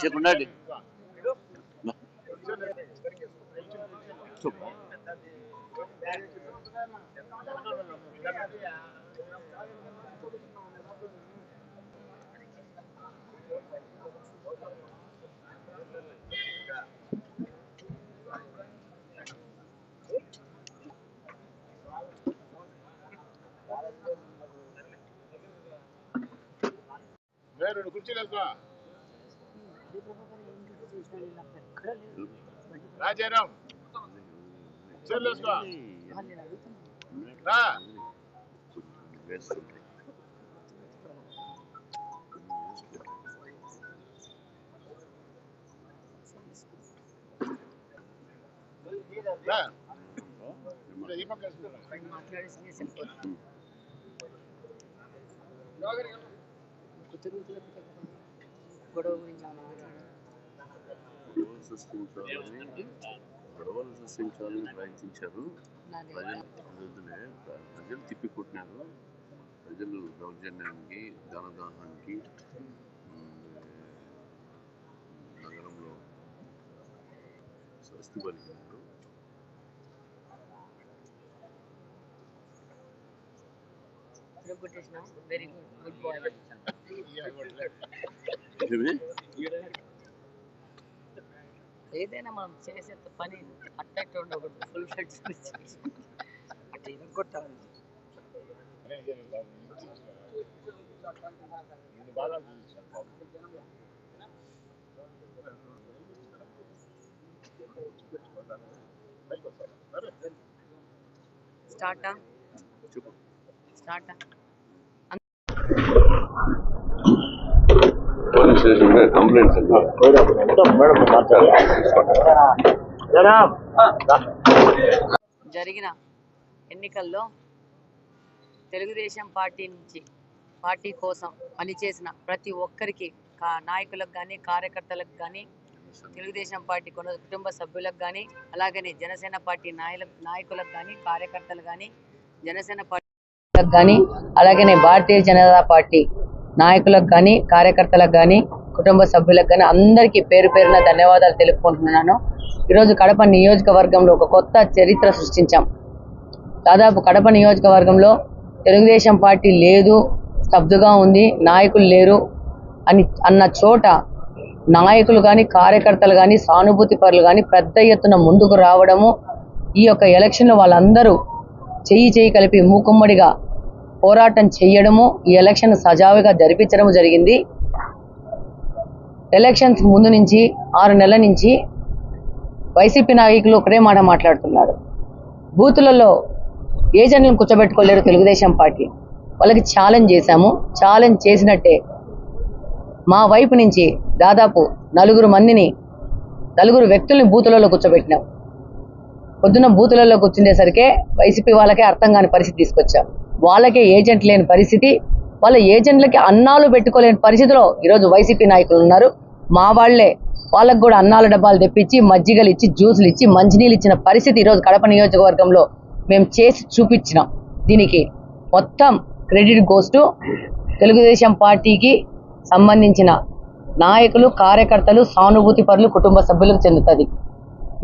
சேர் முன்னாடி வேற ஒரு குச்சியில இருக்கா రాజారాం కుర్చీలు వేసుకో రా రా గొడవ గురించి ఏమైనా మాట్లాడారా? గొడవలు సృష్టించాలని గొడవలు సృష్టించాలని ప్రయత్నించారు నాది ప్రజలు వద్దులే, ప్రజలు తిప్పికొట్టినారు ప్రజలు దౌర్జన్యానికి ధనదాహానికి ఉమ్, నగరంలో స్వస్తి పలికినారు కొట్టేసిన వెరీ గుడ్ గుడ్ బాయ్ ఏమి? ఏదైనా మనం చేసే పని అట్టాక్ట్ ఉండకూడదు ఫుల్ అట్లా. పైకి వస్తాను. సరే. స్టార్టా స్టార్టా అసోసియేషన్ కంప్లైంట్స్ జరిగిన ఎన్నికల్లో తెలుగుదేశం పార్టీ నుంచి పార్టీ కోసం పనిచేసిన ప్రతి ఒక్కరికి నాయకులకు కానీ కార్యకర్తలకు కానీ తెలుగుదేశం పార్టీ కొన కుటుంబ సభ్యులకు కానీ అలాగనే జనసేన పార్టీ నాయల నాయకులకు కానీ కార్యకర్తలు కానీ జనసేన పార్టీ కానీ అలాగనే భారతీయ జనతా పార్టీ నాయకులకు కానీ కార్యకర్తలకు కానీ కుటుంబ సభ్యులకు కానీ అందరికీ పేరు పేరున ధన్యవాదాలు తెలుపుకుంటున్నాను. ఈరోజు కడప నియోజకవర్గంలో ఒక కొత్త చరిత్ర సృష్టించాం. దాదాపు కడప నియోజకవర్గంలో తెలుగుదేశం పార్టీ లేదు స్తబ్దుగా ఉంది నాయకులు లేరు అని అన్న చోట నాయకులు కానీ కార్యకర్తలు కానీ సానుభూతి పరులు కానీ పెద్ద ఎత్తున ముందుకు రావడము ఈ యొక్క ఎలక్షన్లో వాళ్ళందరూ చెయ్యి చెయ్యి కలిపి మూకుమ్మడిగా పోరాటం చేయడము ఈ ఎలక్షన్ సజావుగా జరిపించడం జరిగింది. ఎలక్షన్స్ ముందు నుంచి ఆరు నెలల నుంచి వైసీపీ నాయకులు ఒకటే మాట మాట్లాడుతున్నారు. బూతులలో ఏజెంట్లను కూర్చోబెట్టుకోలేరు తెలుగుదేశం పార్టీ. వాళ్ళకి ఛాలెంజ్ చేశాము. ఛాలెంజ్ చేసినట్టే మా వైపు నుంచి దాదాపు నలుగురు మందిని నలుగురు వ్యక్తుల్ని బూతులలో కూర్చోబెట్టినాం. పొద్దున్న బూతులలో కూర్చుండేసరికే వైసీపీ వాళ్ళకే అర్థం కాని పరిస్థితి తీసుకొచ్చాం. వాళ్ళకే ఏజెంట్ లేని పరిస్థితి. వాళ్ళ ఏజెంట్లకి అన్నాలు పెట్టుకోలేని పరిస్థితిలో ఈరోజు వైసీపీ నాయకులు ఉన్నారు. మా వాళ్ళే వాళ్ళకు కూడా అన్నాల డబ్బాలు తెప్పించి మజ్జిగలు ఇచ్చి జ్యూసులు ఇచ్చి మంచినీళ్ళు ఇచ్చిన పరిస్థితి ఈరోజు కడప నియోజకవర్గంలో మేము చేసి చూపించినాం. దీనికి మొత్తం క్రెడిట్ గోస్ టు తెలుగుదేశం పార్టీకి సంబంధించిన నాయకులు కార్యకర్తలు సానుభూతి పరులు కుటుంబ సభ్యులకు చెందుతుంది.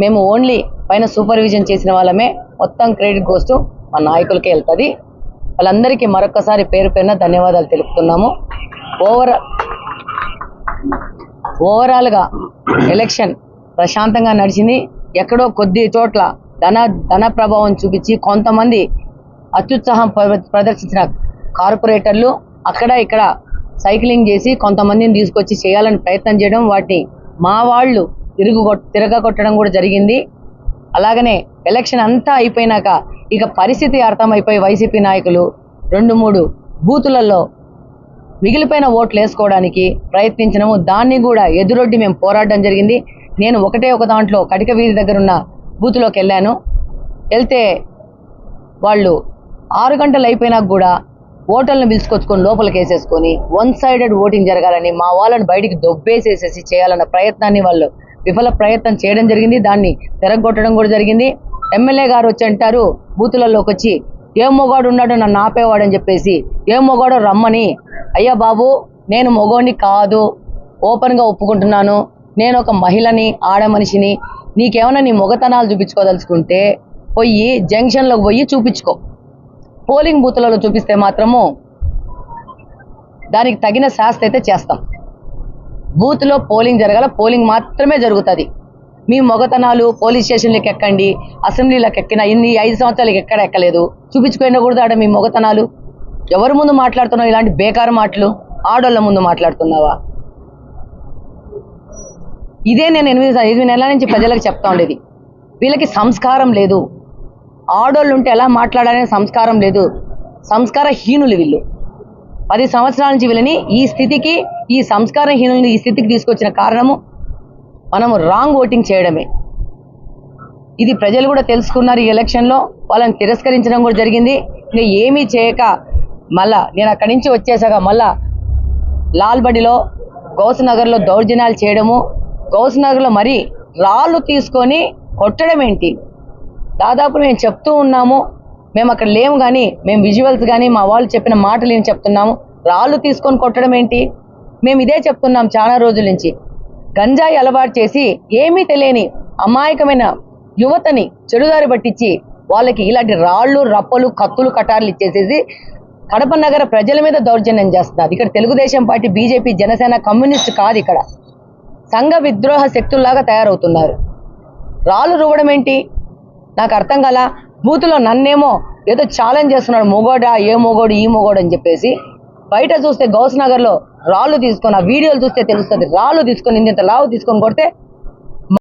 మేము ఓన్లీ పైన సూపర్విజన్ చేసిన వాళ్ళమే మొత్తం క్రెడిట్ గోస్ టు మా నాయకులకే వెళ్తుంది. వాళ్ళందరికీ మరొకసారి పేరు పైన ధన్యవాదాలు తెలుపుతున్నాము. ఓవర్ ఓవరాల్గా ఎలక్షన్ ప్రశాంతంగా నడిచింది. ఎక్కడో కొద్ది చోట్ల ధన ధన ప్రభావం చూపించి కొంతమంది అత్యుత్సాహం ప్ర- ప్రదర్శించిన కార్పొరేటర్లు అక్కడ ఇక్కడ సైక్లింగ్ చేసి కొంతమందిని తీసుకొచ్చి చేయాలని ప్రయత్నం చేయడం వాటిని మా వాళ్ళు తిరుగు తిరగకొట్టడం కూడా జరిగింది. అలాగనే ఎలక్షన్ అంతా అయిపోయినాక ఇక పరిస్థితి అర్థమైపోయి వైసీపీ నాయకులు రెండు మూడు బూతులలో మిగిలిపోయిన ఓట్లు వేసుకోవడానికి ప్రయత్నించినాము దాన్ని కూడా ఎదురొడ్డి మేము పోరాడడం జరిగింది. నేను ఒకటే ఒక దాంట్లో కటిక వీధి దగ్గర ఉన్న బూత్లోకి వెళ్ళాను. వెళ్తే వాళ్ళు ఆరు గంటలు అయిపోయినాక కూడా ఓటర్లను పిలుచుకొచ్చుకొని లోపలికి వేసేసుకొని వన్ సైడెడ్ ఓటింగ్ జరగాలని మా వాళ్ళని బయటికి దొబ్బేసేసేసి చేయాలన్న ప్రయత్నాన్ని వాళ్ళు విఫల ప్రయత్నం చేయడం జరిగింది. దాన్ని తెరగొట్టడం కూడా జరిగింది. ఎమ్మెల్యే గారు వచ్చి అంటారు బూతులలోకి వచ్చి ఏ మొగాడు ఉన్నాడు నన్ను అని చెప్పేసి ఏ మొగాడో రమ్మని. అయ్యా బాబు నేను మొగోని కాదు. ఓపెన్గా ఒప్పుకుంటున్నాను. నేను ఒక మహిళని ఆడ మనిషిని. నీకేమైనా నీ మొగతనాలు చూపించుకోదలుచుకుంటే పోయి జంక్షన్లోకి పోయి చూపించుకో. పోలింగ్ బూతులలో చూపిస్తే మాత్రము దానికి తగిన శాస్త్ర అయితే చేస్తాం. బూత్లో పోలింగ్ జరగాల పోలింగ్ మాత్రమే జరుగుతుంది. మీ మొగతనాలు పోలీస్ స్టేషన్లకు ఎక్కండి అసెంబ్లీలకు ఎక్కిన ఇన్ని ఐదు సంవత్సరాలకు ఎక్కడ ఎక్కలేదు. చూపించుకునే కూడా ఆడ మీ మొగతనాలు. ఎవరి ముందు మాట్లాడుతున్నావు ఇలాంటి బేకారు మాటలు? ఆడోళ్ళ ముందు మాట్లాడుతున్నావా? ఇదే నేను ఎనిమిది ఎనిమిది నెలల నుంచి ప్రజలకు చెప్తా ఉండేది. వీళ్ళకి సంస్కారం లేదు. ఆడోళ్ళు ఉంటే ఎలా మాట్లాడాలనే సంస్కారం లేదు. సంస్కార హీనులు వీళ్ళు. పది సంవత్సరాల నుంచి వీళ్ళని ఈ స్థితికి ఈ సంస్కార హీనుల్ని ఈ స్థితికి తీసుకొచ్చిన కారణము మనము రాంగ్ ఓటింగ్ చేయడమే. ఇది ప్రజలు కూడా తెలుసుకున్నారు ఈ ఎలక్షన్లో. వాళ్ళని తిరస్కరించడం కూడా జరిగింది. ఇంకా ఏమీ చేయక మళ్ళా నేను అక్కడి నుంచి వచ్చేసాక మళ్ళా లాల్బడిలో గౌస్ నగర్లో దౌర్జన్యాలు చేయడము గౌస్ నగర్లో రాళ్ళు తీసుకొని కొట్టడం ఏంటి? దాదాపు మేము చెప్తూ ఉన్నాము. మేము అక్కడ లేము కానీ మేము విజువల్స్ కానీ మా వాళ్ళు చెప్పిన మాటలు ఏం చెప్తున్నాము. రాళ్ళు తీసుకొని కొట్టడం ఏంటి? మేము ఇదే చెప్తున్నాం చాలా రోజుల నుంచి. గంజాయి అలవాటు చేసి ఏమీ తెలియని అమాయకమైన యువతని చెడుదారి పట్టించి వాళ్ళకి ఇలాంటి రాళ్ళు రప్పలు కత్తులు కటార్లు ఇచ్చేసేసి కడప నగర ప్రజల మీద దౌర్జన్యం చేస్తున్నారు. ఇక్కడ Telugu Desam party BJP Janasena communist కాదు ఇక్కడ. సంఘ విద్రోహ శక్తుల్లాగా తయారవుతున్నారు. రాళ్ళు రువ్వడం ఏంటి? నాకు అర్థం కల. బూతులో నన్నేమో ఏదో ఛాలెంజ్ చేస్తున్నాడు. మొగోడా ఏ మొగోడు ఈ మొగోడు అని చెప్పేసి. బయట చూస్తే గౌస్ నగర్లో రాళ్ళు తీసుకొని ఆ వీడియోలు చూస్తే తెలుస్తుంది. రాళ్ళు తీసుకొని ఇంత లావు తీసుకొని కొడితే